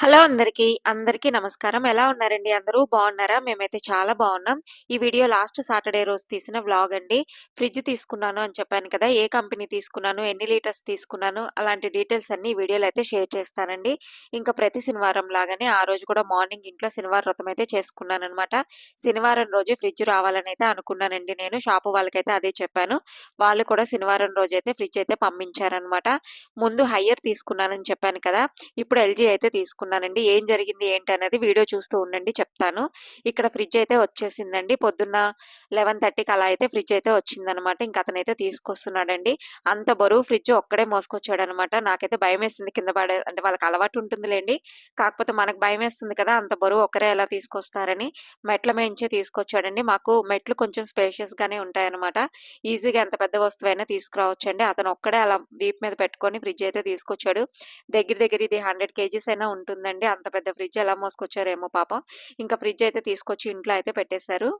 Hello అందరికీ. అందరికీ నమస్కారం. ఎలా ఉన్నారండి అందరూ? బాగున్నారా మేమైతే చాలా బాగున్నాం ఈ వీడియో లాస్ట్ సాటర్‌డే రోజు తీసిన వ్లాగ్ అండి. ఫ్రిడ్జ్ తీసుకున్నాను అని చెప్పాను కదా! ఏ కంపెనీ తీసుకున్నాను, ఎన్ని లీటర్స్ తీసుకున్నాను, అలాంటి డీటెయిల్స్ అన్ని ఈ వీడియోలో అయితే షేర్ చేస్తానండి. ఇంకా ప్రతి శనివారం లాగానే ఆ రోజు కూడా మార్నింగ్ ఇంట్లో శనివారం వ్రతం అయితే చేసుకున్నాను అనమాట శనివారం రోజే ఫ్రిడ్జ్ రావాలని అయితే అనుకున్నానండి నేను. షాపు వాళ్ళకైతే అదే చెప్పాను. వాళ్ళు కూడా శనివారం రోజు అయితే ఫ్రిడ్జ్ అయితే పంపించారనమాట. ముందు హయ్యర్ తీసుకున్నానని చెప్పాను కదా! ఇప్పుడు ఎల్జీ అయితే తీసుకున్నానండి. ఏం జరిగింది ఏంటి అనేది వీడియో చూస్తూ ఉండండి చెప్తాను. ఇక్కడ ఫ్రిడ్జ్ అయితే వచ్చేసిందండి. పొద్దున్న 11:30కి అలా అయితే ఫ్రిడ్జ్ అయితే వచ్చిందనమాట. ఇంక అతనైతే తీసుకొస్తున్నాడండి. అంత బరువు ఫ్రిడ్జ్ ఒక్కడే మోసుకొచ్చాడనమాట. నాకైతే భయమేసింది కింద పడే అంటే వాళ్ళకి అలవాటు ఉంటుందిలేండి కాకపోతే మనకు భయమేస్తుంది కదా! అంత బరువు ఒక్కరే ఎలా తీసుకొస్తారని మెట్ల మేంచే తీసుకొచ్చాడండి. మాకు మెట్లు కొంచెం స్పేషియస్‌గానే ఉంటాయన్నమాట ఈజీగా ఎంత పెద్ద వస్తువైనా తీసుకురావచ్చండి. అతను ఒక్కడే అలా వీప్ మీద పెట్టుకొని ఫ్రిడ్జ్ అయితే తీసుకొచ్చాడు. దగ్గర దగ్గర ఇది 100 కేజీస్ అయినా ఉందండి అంత పెద్ద ఫ్రిడ్జ్ ఎలా మోసుకొచ్చారేమో పాపం. ఇంకా ఫ్రిడ్జ్ అయితే తీసుకొచ్చి ఇంట్లో అయితే పెట్టేశారు.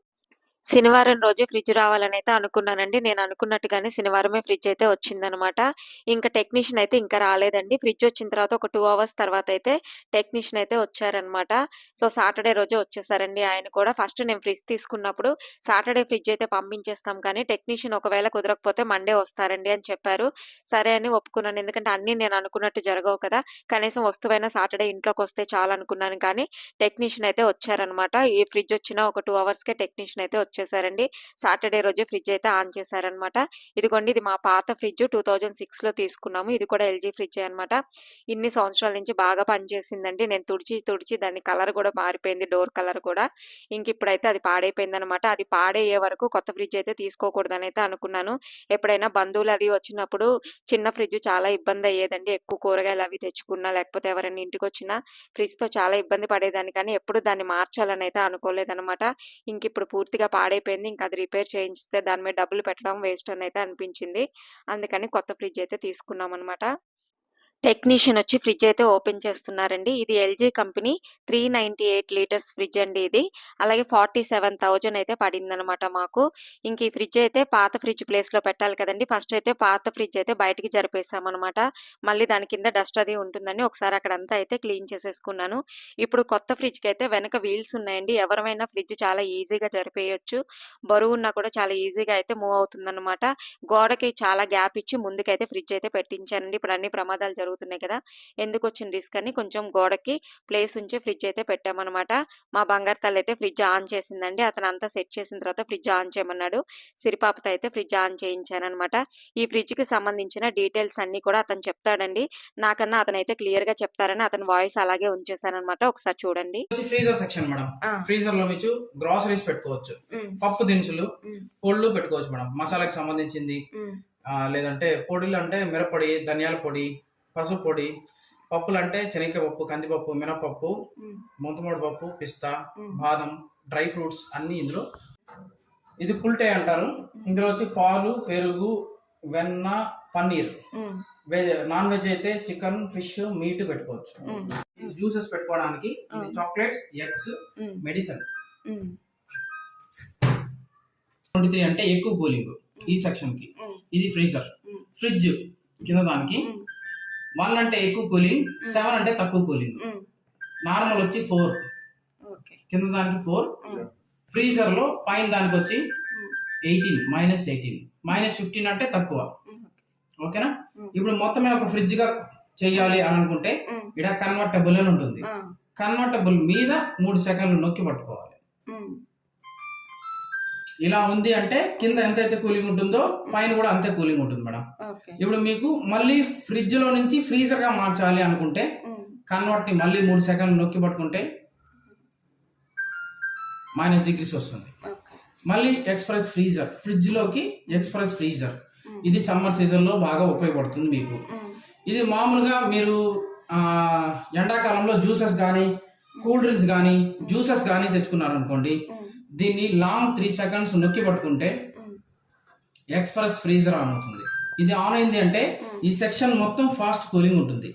శనివారం రోజే ఫ్రిడ్జ్ రావాలని అయితే అనుకున్నానండి. నేను అనుకున్నట్టుగానే శనివారమే ఫ్రిడ్జ్ అయితే వచ్చిందనమాట. ఇంకా టెక్నీషియన్ అయితే ఇంకా రాలేదండి. ఫ్రిడ్జ్ వచ్చిన తర్వాత ఒక టూ అవర్స్ తర్వాత అయితే టెక్నీషియన్ అయితే వచ్చారనమాట. సో, సాటర్‌డే రోజే వచ్చేసారండి ఆయన కూడా. ఫస్ట్ నేను ఫ్రిడ్జ్ తీసుకున్నప్పుడు సాటర్‌డే ఫ్రిడ్జ్ అయితే పంపించేస్తాం కానీ టెక్నీషియన్ ఒకవేళ కుదరకపోతే మండే వస్తారండి అని చెప్పారు. సరే అని ఒప్పుకున్నాను. ఎందుకంటే అన్నీ నేను అనుకున్నట్టు జరగవు కదా! కనీసం వస్తువైనా సాటర్‌డే ఇంట్లోకి ఇంట్లోకొస్తే చాలనుకున్నాను కానీ టెక్నీషియన్ అయితే వచ్చారనమాట. ఈ ఫ్రిడ్జ్ వచ్చిన ఒక టూ అవర్స్‌కే టెక్నీషియన్ అయితే వచ్చేసారండి. సాటర్‌డే రోజే ఫ్రిడ్జ్ అయితే ఆన్ చేశారనమాట. ఇదిగోండి ఇది మా పాత ఫ్రిడ్జ్ 2006లో తీసుకున్నాము. ఇది కూడా ఎల్జీ ఫ్రిడ్జ్ అనమాట. ఇన్ని సంవత్సరాల నుంచి బాగా పనిచేసిందండి. నేను తుడిచి తుడిచి దాని కలర్ కూడా మారిపోయింది. డోర్ కలర్ కూడా. ఇంక ఇప్పుడైతే అది పాడైపోయింది అనమాట అది పాడయ్యే వరకు కొత్త ఫ్రిడ్జ్ అయితే తీసుకోకూడదనైతే అనుకున్నాను. ఎప్పుడైనా బంధువులు అది వచ్చినప్పుడు చిన్న ఫ్రిడ్జ్ చాలా ఇబ్బంది అయ్యేదండి. ఎక్కువ కూరగాయలు అవి తెచ్చుకున్నా లేకపోతే ఎవరైనా ఇంటికి వచ్చినా ఫ్రిడ్జ్‌తో చాలా ఇబ్బంది పడేదాన్ని కానీ ఎప్పుడు దాన్ని మార్చాలని అయితే అనుకోలేదనమాట. ఇంక ఇప్పుడు పూర్తిగా పాడైపోయింది. ఇంకా అది రిపేర్ చేయించితే దాని మీద డబ్బులు పెట్టడం వేస్ట్ అని అయితే అనిపించింది. అందుకని కొత్త ఫ్రిడ్జ్ అయితే తీసుకున్నాం అనమాట టెక్నీషియన్ వచ్చి ఫ్రిడ్జ్ అయితే ఓపెన్ చేస్తున్నారండి. ఇది ఎల్జీ కంపెనీ 398 లీటర్స్ ఫ్రిడ్జ్ అండి ఇది. అలాగే 47,000 అయితే పడిందనమాట మాకు. ఇంక ఈ ఫ్రిడ్జ్ అయితే పాత ఫ్రిడ్జ్ ప్లేస్‌లో పెట్టాలి కదండి ఫస్ట్ అయితే పాత ఫ్రిడ్జ్ అయితే బయటికి జరిపేసామన్నమాట మళ్ళీ దాని కింద డస్ట్ అది ఉంటుందని ఒకసారి అక్కడంతా అయితే క్లీన్ చేసేసుకున్నాను. ఇప్పుడు కొత్త ఫ్రిడ్జ్‌కైతే వెనక వీల్స్ ఉన్నాయండి. ఎవరమైనా ఫ్రిడ్జ్ చాలా ఈజీగా జరిపేయొచ్చు. బరువున్నా కూడా చాలా ఈజీగా అయితే మూవ్ అవుతుందన్నమాట గోడకి చాలా గ్యాప్ ఇచ్చి ముందుకైతే ఫ్రిడ్జ్ అయితే పెట్టించానండి. ఇప్పుడు అన్ని ప్రమాదాలు జరుగుతున్నాయి కదా! ఎందుకొచ్చిన రిస్క్ అని కొంచెం గోడకి ప్లేస్ ఉంచి ఫ్రిడ్జ్ అయితే పెట్టామనమాట. మా బంగారు తల్లయితే ఫ్రిడ్జ్ ఆన్ చేసిందండి. అతను అంతా సెట్ చేసిన తర్వాత ఫ్రిడ్జ్ ఆన్ చేయమన్నాడు. సిరిపాపతో అయితే ఫ్రిడ్జ్ ఆన్ చేయించాననమాట. ఈ ఫ్రిడ్జ్‌కి సంబంధించిన డీటెయిల్స్ అన్నీ కూడా అతను చెప్తాడండి. నాకన్నా అతనైతే క్లియర్‌గా చెప్తారని అతని వాయిస్ అలాగే ఉంచేసాననమాట. ఒకసారి చూడండి. Freezer section madam! ఫ్రీజర్లో మీకు గ్రాసరీస్ పెట్టుకోవచ్చు. పప్పు దినుసులు. పొళ్ళు పెట్టుకోవచ్చు మేడం మసాలాకి సంబంధించింది లేదంటే పొడులు అంటే మిరప్పొడి ధనియాల పొడి పసుపు పొడి పప్పులు అంటే శనగకాయ పప్పు కందిపప్పు మినపప్పు. ముంతమూడి పప్పు పిస్తా. బాదం డ్రై ఫ్రూట్స్ అన్ని ఇందులో ఇది పుల్టే అంటారు ఇందులో వచ్చి పాలు పెరుగు వెన్న పన్నీర్. వెజ్ నాన్ వెజ్ అయితే చికెన్ ఫిష్ మీట్ పెట్టుకోవచ్చు. జ్యూసెస్ పెట్టుకోవడానికి. Chocolates eggs. Medicine. Twenty three అంటే ఎక్కువ కూలింగ్ ఈ సెక్షన్కి. ఇది ఫ్రీజర్. ఫ్రిడ్జ్ కింద దానికి. వన్ అంటే ఎక్కువ కూలింగ్ సెవెన్ అంటే తక్కువ కూలింగ్. నార్మల్ వచ్చి ఫోర్ ఓకే. కింద దానికి ఫోర్. ఫ్రీజర్లో పైన దానికి వచ్చి. Eighteen minus eighteen minus fifteen అంటే తక్కువ. ఓకేనా. ఇప్పుడు మొత్తమే ఒక ఫ్రిడ్జ్గా చెయ్యాలి అని అనుకుంటే. ఇక్కడ కన్వర్టబుల్ అని ఉంటుంది! కన్వర్టబుల్ మీద మూడు సెకండ్లు నొక్కి పట్టుకోవాలి. ఇలా ఉంది అంటే కింద ఎంతైతే కూలింగ్ ఉంటుందో పైన కూడా అంతే కూలింగ్ ఉంటుంది మేడం. ఇప్పుడు మీకు మళ్ళీ ఫ్రిడ్జ్లో నుంచి ఫ్రీజర్గా మార్చాలి అనుకుంటే. కన్వర్ట్ని మళ్ళీ మూడు సెకండ్లు నొక్కి పట్టుకుంటే మైనస్ డిగ్రీస్ వస్తుంది. మళ్ళీ ఎక్స్ప్రెస్ ఫ్రీజర్ ఫ్రిడ్జ్లోకి ఎక్స్ప్రెస్ ఫ్రీజర్. ఇది సమ్మర్ సీజన్లో బాగా ఉపయోగపడుతుంది మీకు. ఇది మామూలుగా మీరు ఆ, ఎండాకాలంలో జ్యూసెస్ కానీ కూల్ డ్రింక్స్ కానీ జ్యూసెస్ కానీ తెచ్చుకున్నారు అనుకోండి. దీన్ని లాంగ్ త్రీ సెకండ్స్ నొక్కి పట్టుకుంటే. ఎక్స్ప్రెస్ ఫ్రీజర్ ఆన్ అవుతుంది ఇది ఆన్ అయింది అంటే ఈ సెక్షన్ మొత్తం ఫాస్ట్ కూలింగ్ ఉంటుంది.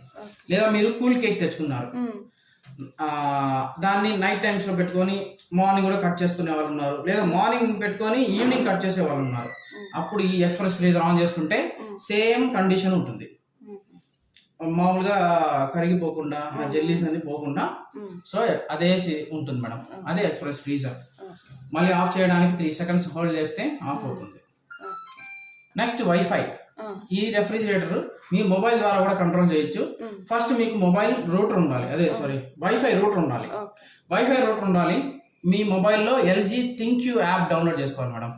లేదా మీరు కూల్ కేక్ తెచ్చుకున్నారు దాన్ని నైట్ టైమ్స్లో పెట్టుకొని మార్నింగ్ కూడా కట్ చేసుకునే వాళ్ళు ఉన్నారు లేదా మార్నింగ్ పెట్టుకొని ఈవినింగ్ కట్ చేసే వాళ్ళు ఉన్నారు. అప్పుడు ఈ ఎక్స్ప్రెస్ ఫ్రీజర్ ఆన్ చేసుకుంటే. సేమ్ కండిషన్ ఉంటుంది. మామూలుగా కరిగిపోకుండా ఆ జెల్లీస్ అన్ని పోకుండా సో అదే సి- ఉంటుంది మేడం. అదే ఎక్స్ప్రెస్ ఫ్రీజర్. మళ్ళీ ఆఫ్ చేయడానికి త్రీ సెకండ్స్ హోల్డ్ చేస్తే ఆఫ్ అవుతుంది. Next wifi. ఈ రెఫ్రిజిరేటర్ మీ మొబైల్ ద్వారా కూడా కంట్రోల్ చేయొచ్చు. ఫస్ట్ మీకు మొబైల్ రూటర్ ఉండాలి. అదే సారీ వైఫై రూటర్ ఉండాలి. వైఫై రూటర్ ఉండాలి. మీ మొబైల్లో LG ThinQ app download చేసుకోవాలి మేడం.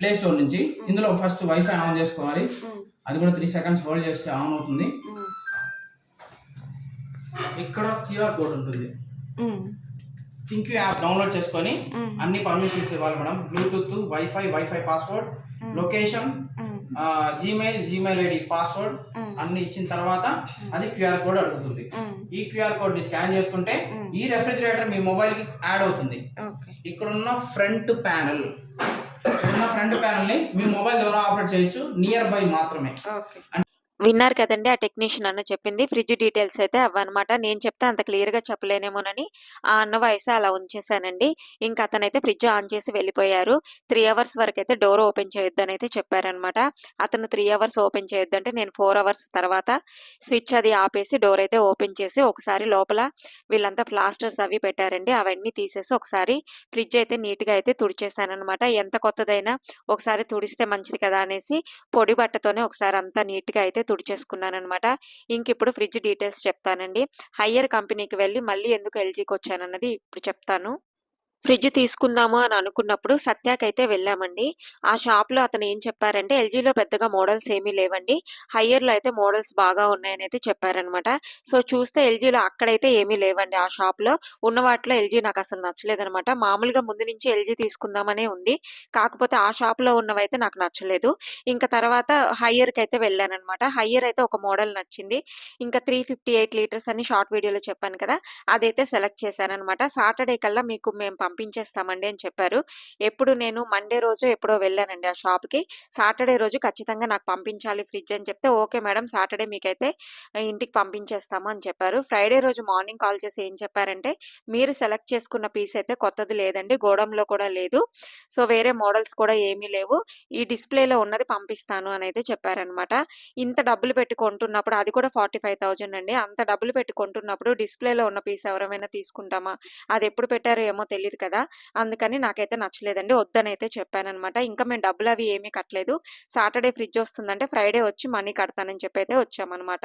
ప్లే స్టోర్ నుంచి. ఇందులో ఫస్ట్ వైఫై ఆన్ చేసుకోవాలి. అది కూడా త్రీ సెకండ్స్ హోల్డ్ చేస్తే ఆన్ అవుతుంది. ఇక్కడ క్యూఆర్ కోడ్ ఉంటుంది? థింక్ యూ యాప్ డౌన్లోడ్ చేసుకొని అన్ని పర్మిషన్స్ ఇవ్వాలి madam. Bluetooth wifi wifi password location Gmail Gmail ID password అన్ని ఇచ్చిన తర్వాత అది క్యూఆర్ కోడ్ అడుగుతుంది. ఈ క్యూఆర్ కోడ్ని స్కాన్ చేసుకుంటే ఈ రెఫ్రిజిరేటర్ మీ మొబైల్కి యాడ్ అవుతుంది. ఇక్కడ ఉన్న ఫ్రంట్ ప్యానల్ ఉన్న ఫ్రంట్ ప్యానల్ని మీ మొబైల్ ద్వారా ఆపరేట్ చేయొచ్చు. నియర్ బై మాత్రమే విన్నారు కదండి ఆ టెక్నీషియన్ అన్న చెప్పింది. ఫ్రిడ్జ్ డీటెయిల్స్ అయితే అవ్వనమాట. నేను చెప్తే అంత క్లియర్గా చెప్పలేనేమోనని ఆ అన్న వయసు అలా ఉంచేసానండి ఇంకా అతనైతే ఫ్రిడ్జ్ ఆన్ చేసి వెళ్ళిపోయారు. త్రీ అవర్స్ వరకు అయితే డోర్ ఓపెన్ చేయొద్దని అయితే చెప్పారనమాట. అతను త్రీ అవర్స్ ఓపెన్ చేయొద్దంటే నేను ఫోర్ అవర్స్ తర్వాత స్విచ్ అది ఆపేసి డోర్ అయితే ఓపెన్ చేసి ఒకసారి లోపల వీళ్ళంతా ప్లాస్టర్స్ అవి పెట్టారండి. అవన్నీ తీసేసి ఒకసారి ఫ్రిడ్జ్ అయితే నీట్గా అయితే తుడిచేశానమాట ఎంత కొత్తదైనా ఒకసారి తుడిస్తే మంచిది కదా అనేసి పొడి బట్టతోనే ఒకసారి అంతా నీట్గా అయితే తుడిచేసుకున్నానమాట ఇంక ఇప్పుడు ఫ్రిడ్జ్ డీటెయిల్స్ చెప్తానండి. హయ్యర్ కంపెనీకి వెళ్ళి మళ్ళీ ఎందుకు ఎల్జీకి వచ్చానన్నది ఇప్పుడు చెప్తాను. ఫ్రిడ్జ్ తీసుకుందాము అని అనుకున్నప్పుడు సత్యాకైతే వెళ్ళామండి. ఆ షాప్లో అతను ఏం చెప్పారంటే ఎల్జీలో పెద్దగా మోడల్స్ ఏమీ లేవండి. హయ్యర్లో అయితే మోడల్స్ బాగా ఉన్నాయని అయితే చెప్పారనమాట. సో చూస్తే ఎల్జీలో అక్కడైతే ఏమీ లేవండి ఆ షాప్లో ఉన్న వాటిలో ఎల్జీ నాకు అసలు నచ్చలేదనమాట. మామూలుగా ముందు నుంచి ఎల్జీ తీసుకుందామనే ఉంది. కాకపోతే ఆ షాప్లో ఉన్నవైతే నాకు నచ్చలేదు. ఇంకా తర్వాత హయ్యర్కి అయితే వెళ్ళానమాట హయ్యర్ అయితే ఒక మోడల్ నచ్చింది. ఇంకా త్రీ ఫిఫ్టీ ఎయిట్ లీటర్స్ అని షార్ట్ వీడియోలో చెప్పాను కదా అదైతే సెలెక్ట్ చేశానమాట సాటర్డే కల్లా మీకు మేము పంపించేస్తామండి అని చెప్పారు. ఎప్పుడు నేను మండే రోజు ఎప్పుడో వెళ్ళానండి ఆ షాప్కి సాటర్డే రోజు ఖచ్చితంగా నాకు పంపించాలి ఫ్రిడ్జ్ అని చెప్తే ఓకే మేడం సాటర్డే మీకైతే ఇంటికి పంపించేస్తాము అని చెప్పారు. ఫ్రైడే రోజు మార్నింగ్ కాల్ చేసి ఏం చెప్పారంటే మీరు సెలెక్ట్ చేసుకున్న పీస్ అయితే కొత్తది లేదండి గోడంలో కూడా లేదు. సో వేరే మోడల్స్ కూడా ఏమీ లేవు. ఈ డిస్ప్లేలో ఉన్నది పంపిస్తాను అని అయితే చెప్పారనమాట ఇంత డబ్బులు పెట్టి కొంటున్నప్పుడు అది కూడా ఫార్టీ ఫైవ్ థౌజండ్ అండి. అంత డబ్బులు పెట్టి కొంటున్నప్పుడు డిస్ప్లేలో ఉన్న పీస్ ఎవరైనా తీసుకుంటామా? అది ఎప్పుడు పెట్టారో ఏమో తెలియదు కదా! అందుకని నాకైతే నచ్చలేదండి. వద్దనైతే అయితే చెప్పానమాట ఇంకా మేము డబ్బులు అవి ఏమీ కట్టలేదు. సాటర్డే ఫ్రిడ్జ్ వస్తుందంటే ఫ్రైడే వచ్చి మనీ కడతానని చెప్పి అయితే వచ్చామన్నమాట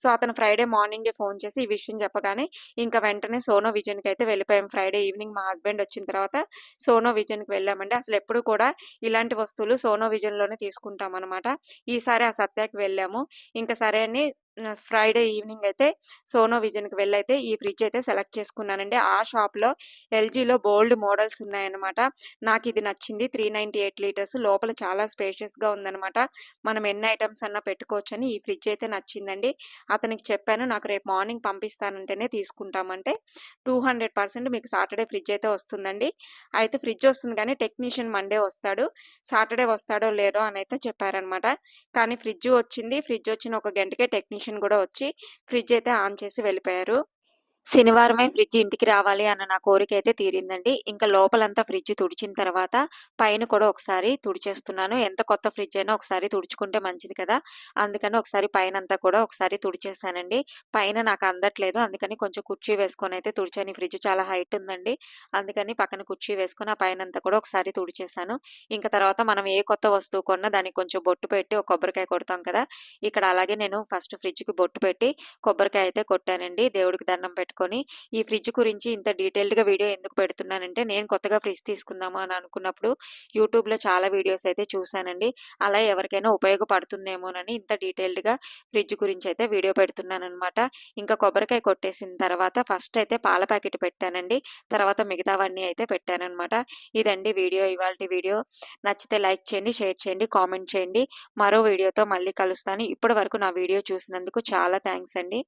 సో అతను ఫ్రైడే మార్నింగే ఫోన్ చేసి ఈ విషయం చెప్పగానే ఇంకా వెంటనే సోనో విజన్కి అయితే వెళ్ళిపోయాం. ఫ్రైడే ఈవినింగ్ మా హస్బెండ్ వచ్చిన తర్వాత సోనో విజన్కి వెళ్ళామండి. అసలు ఎప్పుడు కూడా ఇలాంటి వస్తువులు సోనో విజన్లోనే తీసుకుంటాం అనమాట ఈసారి ఆ సత్యాకి వెళ్ళాము. ఇంకా సరే అని ఫ్రైడే ఈవినింగ్ అయితే సోనో విజన్కి వెళ్ళైతే ఈ ఫ్రిడ్జ్ అయితే సెలెక్ట్ చేసుకున్నానండి. ఆ షాప్లో ఎల్జీలో బోల్డ్ మోడల్స్ ఉన్నాయన్నమాట. నాకు ఇది నచ్చింది. త్రీ నైంటీ ఎయిట్ లీటర్స్ లోపల చాలా స్పేషియస్గా ఉందన్నమాట. మనం ఎన్ని ఐటమ్స్ అన్నా పెట్టుకోవచ్చని ఈ ఫ్రిడ్జ్ అయితే నచ్చిందండి. అతనికి చెప్పాను నాకు రేపు మార్నింగ్ పంపిస్తానంటేనే తీసుకుంటామంటే టూ హండ్రెడ్ పర్సెంట్ మీకు సాటర్డే ఫ్రిడ్జ్ అయితే వస్తుందండి. అయితే ఫ్రిడ్జ్ వస్తుంది కానీ టెక్నీషియన్ మండే వస్తాడు. సాటర్డే వస్తాడో లేరో అని అయితే చెప్పారనమాట కానీ ఫ్రిడ్జ్ వచ్చింది. ఫ్రిడ్జ్ వచ్చిన ఒక గంటకే టెక్నీషియన్ కూడా వచ్చి ఫ్రిడ్జ్ అయితే ఆన్ చేసి వెళ్ళిపోయారు. శనివారమే ఫ్రిడ్జ్ ఇంటికి రావాలి అన్న నా కోరిక అయితే తీరిందండి. ఇంకా లోపలంతా ఫ్రిడ్జ్ తుడిచిన తర్వాత పైన కూడా ఒకసారి తుడిచేస్తున్నాను. ఎంత కొత్త ఫ్రిడ్జ్ అయినా ఒకసారి తుడుచుకుంటే మంచిది కదా. అందుకని ఒకసారి పైన అంతా కూడా ఒకసారి తుడిచేసానండి. పైన నాకు అందట్లేదు. అందుకని కొంచెం కుర్చీ వేసుకొని అయితే తుడిచాను. ఫ్రిడ్జ్ చాలా హైట్ ఉందండి. అందుకని పక్కన కుర్చీ వేసుకొని ఆ పైన అంతా కూడా ఒకసారి తుడిచేసాను. ఇంకా తర్వాత మనం ఏ కొత్త వస్తువు కొన్నా దానికి కొంచెం బొట్టు పెట్టి ఒక కొబ్బరికాయ కొడతాం కదా. ఇక్కడ అలాగే నేను ఫస్ట్ ఫ్రిడ్జ్కి బొట్టు పెట్టి కొబ్బరికాయ అయితే కొట్టానండి. దేవుడికి దండం పెట్టుకొని ఈ ఫ్రిడ్జ్ గురించి ఇంత డీటెయిల్డ్గా వీడియో ఎందుకు పెడుతున్నానంటే నేను కొత్తగా ఫ్రిడ్జ్ తీసుకుందామా అని అనుకున్నప్పుడు యూట్యూబ్లో చాలా వీడియోస్ అయితే చూసానండి అలా ఎవరికైనా ఉపయోగపడుతుందేమోనని ఇంత డీటెయిల్డ్గా ఫ్రిడ్జ్ గురించి అయితే వీడియో పెడుతున్నాను అనమాట ఇంకా కొబ్బరికాయ కొట్టేసిన తర్వాత ఫస్ట్ అయితే పాల ప్యాకెట్ పెట్టానండి. తర్వాత మిగతావన్నీ అయితే పెట్టానమాట ఇదండి వీడియో. ఇవాళ వీడియో. నచ్చితే లైక్ చేయండి షేర్ చేయండి కామెంట్ చేయండి. మరో వీడియోతో మళ్ళీ కలుస్తాను. ఇప్పటి వరకు నా వీడియో చూసినందుకు చాలా థ్యాంక్స్ అండి.